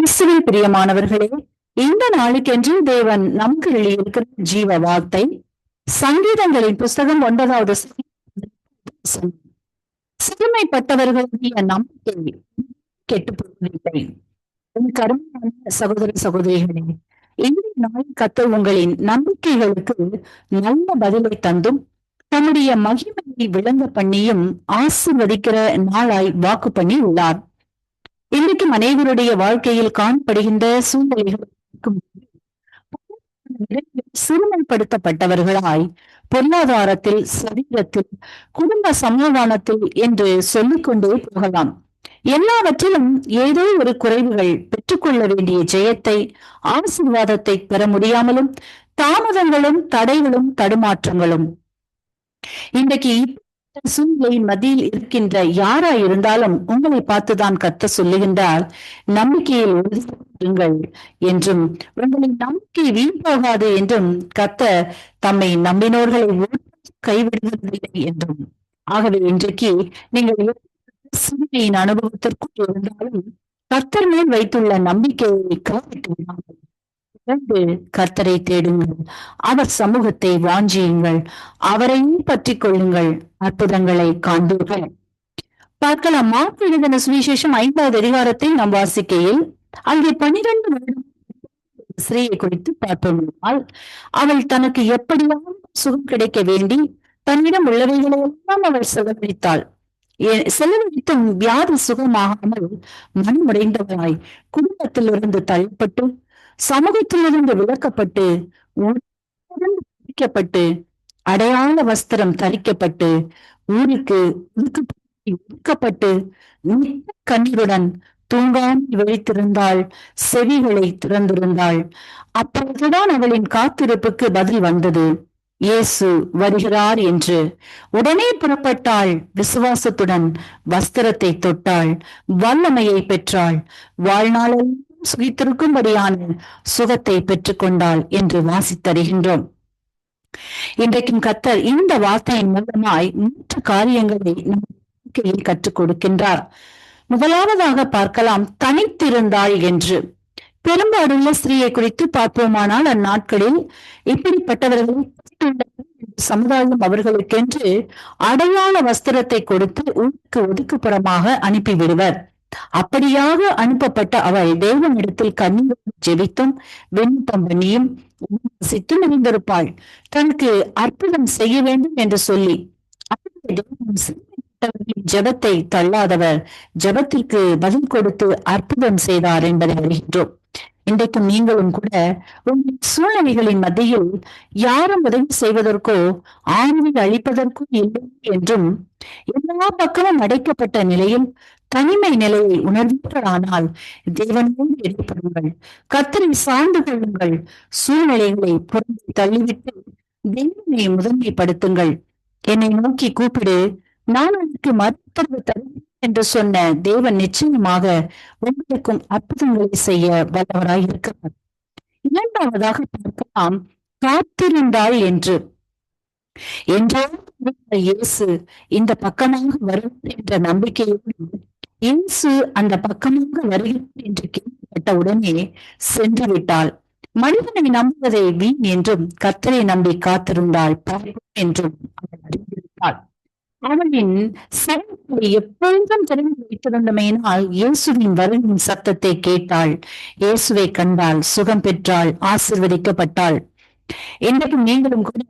கிறிஸ்துவில் பிரியமானவர்களே இந்த நாளுக்கென்று தேவன் நமக்கு எழுதியிருக்கிற ஜீவ வார்த்தை சங்கீதங்களின் புஸ்தகம் ஒன்பதாவது சிறுமைப்பட்டவர்களுடைய நம்பிக்கை கெட்டு போவதில்லை என் கருமையான சகோதர சகோதரிகளே இந்த நாள் கத்த உங்களின் நம்பிக்கைகளுக்கு நல்ல பதிலை தந்தும் தன்னுடைய மகிமையை விளங்க பண்ணியும் ஆசிர்வதிக்கிற நாளாய் வாக்கு பண்ணி உள்ளார். இன்றைக்கு அனைவருடைய வாழ்க்கையில் காணப்படுகின்ற சூழ்நிலைகள் சிறுமைப்படுத்தப்பட்டவர்களாய் பொருளாதாரத்தில் சரீரத்தில் குடும்ப சமாதானத்தில் என்று சொல்லிக்கொண்டே போகலாம். எல்லாவற்றிலும் ஏதோ ஒரு குறைவுகள் பெற்றுக்கொள்ள வேண்டிய ஜெயத்தை ஆசீர்வாதத்தை பெற முடியாமலும் தாமதங்களும் தடைகளும் தடுமாற்றங்களும். இன்றைக்கு சூழ்நிலையின் மத்தியில் இருக்கின்ற யாரா இருந்தாலும் உங்களை பார்த்துதான் கத்த சொல்லுகின்றார். நம்பிக்கையில் உறுதியிருங்கள் என்றும் உங்களின் நம்பிக்கை வீண் போகாது என்றும் கத்த தம்மை நம்பினோர்களை கைவிடுவதில்லை என்றும். ஆகவே இன்றைக்கு நீங்கள் சிறுமையின் அனுபவத்திற்குள் இருந்தாலும் கர்த்தர் மேல் வைத்துள்ள நம்பிக்கையை கைவிட்டு விடாமல் தொடர்ந்து கர்த்தரை தேடுங்கள். அவர் சமூகத்தை வாஞ்சியுங்கள். அவரையும் பற்றி கொள்ளுங்கள் அற்புதங்களை காண்பீர்கள். பார்க்கலாம். மார்க் எழுதின சுவிசேஷம் ஐந்தாவது அதிகாரத்தை நாம் வாசிக்கையில் அங்கே பனிரெண்டு வருடம் ஸ்திரீயை குறித்து பார்ப்போமால் அவள் தனக்கு எப்படியாவது சுகம் கிடைக்க வேண்டி தன்னிடம் உள்ளவைகளை எல்லாம் அவள் செலவழித்தாள். ஏ- செலவழித்தும் வியாதி சுகமாகாமல் மனமுடைந்தவளாய் குடும்பத்திலிருந்து தள்ளப்பட்டு சமூகத்திலிருந்து விலக்கப்பட்டு பிரிக்கப்பட்டு அடையாள வஸ்திரம் தரிக்கப்பட்டு ஊருக்கு ஒதுக்கப்பட்டு கண்ணீருடன் தூங்காமல் விழித்திருந்தாள் செவிகளை திறந்திருந்தாள். அப்பொழுதுதான் அவளின் காத்திருப்புக்கு பதில் வந்தது. இயேசு வருகிறார் என்று. உடனே புறப்பட்டாள். விசுவாசத்துடன் வஸ்திரத்தை தொட்டாள். வல்லமையை பெற்றாள். வாழ்நாளில் சுகித்திருக்கும்படியான சுகத்தை பெற்றுக்கொண்டாள் என்று வாசித்தருகின்றோம். இன்றைக்கும் கத்தர் இந்த வார்த்தையின் மூலமாய் மூன்று காரியங்களை வாழ்க்கையில் கற்றுக் கொடுக்கின்றார். முதலாவதாக பார்க்கலாம் தனித்திருந்தாள் என்று. பெரும்பாடுள்ள ஸ்திரீயை குறித்து பார்ப்போமானால் அந்நாட்களில் இப்படிப்பட்டவர்கள் சமுதாயம் அவர்களுக்கென்று அடையாள வஸ்திரத்தை கொடுத்து உனக்கு ஒதுக்குப்புறமாக அனுப்பிவிடுவர். அப்படியாக அனுப்பப்பட்ட அவள் தேவனிடத்தில் கண்ணீரும் ஜெபித்தும் விண்ணப்பம் பண்ணியும் உபவாசித்தும் தனக்கு அற்புதம் செய்ய வேண்டும் என்று சொல்லி ஜபத்தை ஜெபத்தை தள்ளாதவர் ஜெபத்திற்கு பதில் கொடுத்து அற்புதம் செய்தார் என்பதை அறிகின்றோம். இன்றைக்கும் நீங்களும் கூட உங்கள் சூழ்நிலைகளின் மத்தியில் யாரும் உதவி செய்வதற்கோ ஆறுதல் அளிப்பதற்கோ இல்லை என்றும் எல்லா பக்கமும் அடைக்கப்பட்ட நிலையில் தனிமை நிலையை உணர்வீர்களானால் தேவனோடு எதிர்ப்படுங்கள் கத்தரை சார்ந்து கொள்ளுங்கள். சூழ்நிலைகளை புறம்பே தள்ளிவிட்டு தெய்வனை முதன்மைப்படுத்துங்கள். என்னை நோக்கி கூப்பிடு. நான் உனக்கு மறுத்தரவு தருவேன் என்று சொன்ன தேவன் நிச்சயமாக உங்களுக்கும் அற்புதங்களை செய்ய வல்லவராய் இருக்கிறார். இரண்டாவதாக பார்க்கலாம் காத்திருந்தாள் என்று. என்றோ இயேசு இந்த பக்கமாக வரும் என்ற நம்பிக்கையோடு இயேசு அந்த பக்கமாக வருகிறார் என்று கேள்விப்பட்ட உடனே சென்று விட்டாள். மனிதனை நம்புவதை வீண் என்றும் கத்தரை நம்பி காத்திருந்தாள் என்றும். அவளின் சிறப்பை எப்பொழுதும் திறந்து வைத்திருந்தமையினால் இயேசுவின் வருகையின் சத்தத்தை கேட்டாள். இயேசுவை கண்டாள் சுகம் பெற்றாள் ஆசிர்வதிக்கப்பட்டாள். இன்றைக்கும் நீங்களும் கூட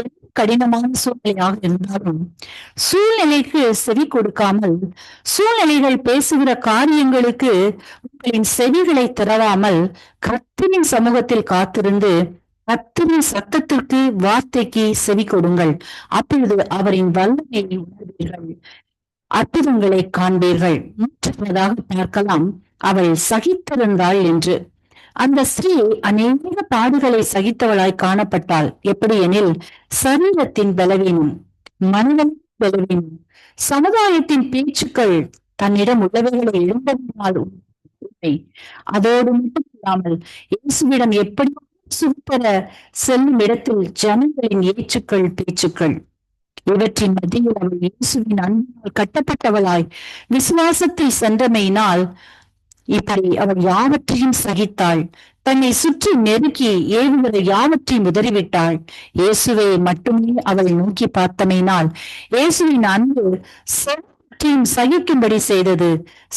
எந்த கடினமான சூழ்நிலையாக இருந்தாலும் சூழ்நிலைக்கு செவி கொடுக்காமல் சூழ்நிலைகள் பேசுகிற காரியங்களுக்கு உங்களின் செவிகளை திறவாமல் கர்த்தரின் சமூகத்தில் காத்திருந்து கர்த்தரின் சத்தத்திற்கு வார்த்தைக்கு செவி கொடுங்கள். அப்பொழுது அவரின் வல்லமையை உணர்வீர்கள். அற்புதங்களை காண்பீர்கள். மூன்றாவதாக பார்க்கலாம். அவள் சகித்திருந்தாள் என்று. அந்த ஸ்ரீ அநேக பாடுகளை சகித்தவளாய் காணப்பட்டாள். எப்படி எனில் சரீரத்தின் பலவீனம் மனதின் பலவீனம் சமுதாயத்தின் பேச்சுக்கள் தன்னிடம் உள்ளவைகளை இழந்ததினால் உண்மை. அதோடு மட்டும் இல்லாமல் இயேசுவிடம் எப்படியும் சுத்தர செல்லும் இடத்தில் ஜனங்களின் ஏச்சுக்கள் பேச்சுக்கள். இவற்றின் மத்தியில் அவள் இயேசுவின் அன்பால் கட்டப்பட்டவளாய் விசுவாசத்தில் சென்றமையினால் இப்படி அவள் யாவற்றையும் சகித்தாள். தன்னை சுற்றி நெருக்கி ஏவுகிற யாவற்றையும் உதறிவிட்டாள். இயேசுவை மட்டுமே அவள் நோக்கி பார்த்தமையினால் இயேசுவின் அன்பு சகலவற்றையும் சகிக்கும்படி செய்தது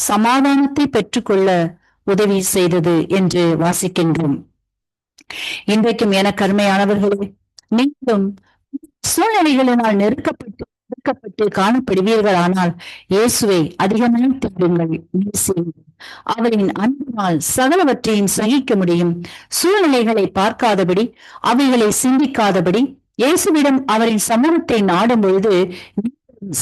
சமாதானத்தை பெற்றுக்கொள்ள உதவி செய்தது என்று வாசிக்கின்றோம். இன்றைக்கும் என கருமையானவர்களே நீங்களும் சூழ்நிலைகளினால் நெருக்கப்பட்டு நெருக்கப்பட்டு காணப்படுவீர்கள் ஆனால் இயேசுவை அதிகமாக தேடுங்கள் அவரின் அன்பினால் சகலவற்றையும் சகிக்க முடியும். சூழ்நிலைகளை பார்க்காதபடி அவைகளை சிந்திக்காதபடி இயேசுவிடம் அவரின் சமூகத்தை நாடும் பொழுது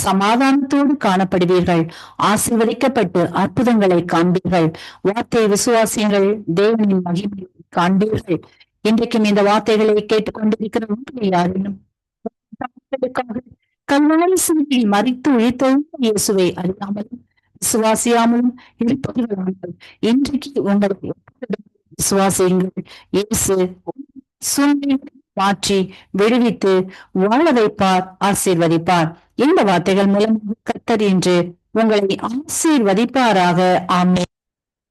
சமாதானத்தோடு காணப்படுவீர்கள். ஆசீர்வதிக்கப்பட்டு அற்புதங்களை காண்பீர்கள். வார்த்தை விசுவாசியங்கள் தேவனின் மகிமை காண்பீர்கள் இன்றைக்கும் இந்த வார்த்தைகளை கேட்டுக்கொண்டிருக்கிற உங்களை யாரினும் கல்வாரி சிந்தி மறித்து உயிர்த்தவும் இயேசுவை அறியாமலும் விசுவாசியாமலும் இருப்பவர்களானால் இன்றைக்கு உங்களை விசுவாசியுங்கள் இயேசு சூழ்நிலை மாற்றி விடுவித்து வாழ வைப்பார் ஆசீர்வதிப்பார். இந்த வார்த்தைகள் மூலம் கத்தர் என்று உங்களை ஆசீர்வதிப்பாராக. ஆமே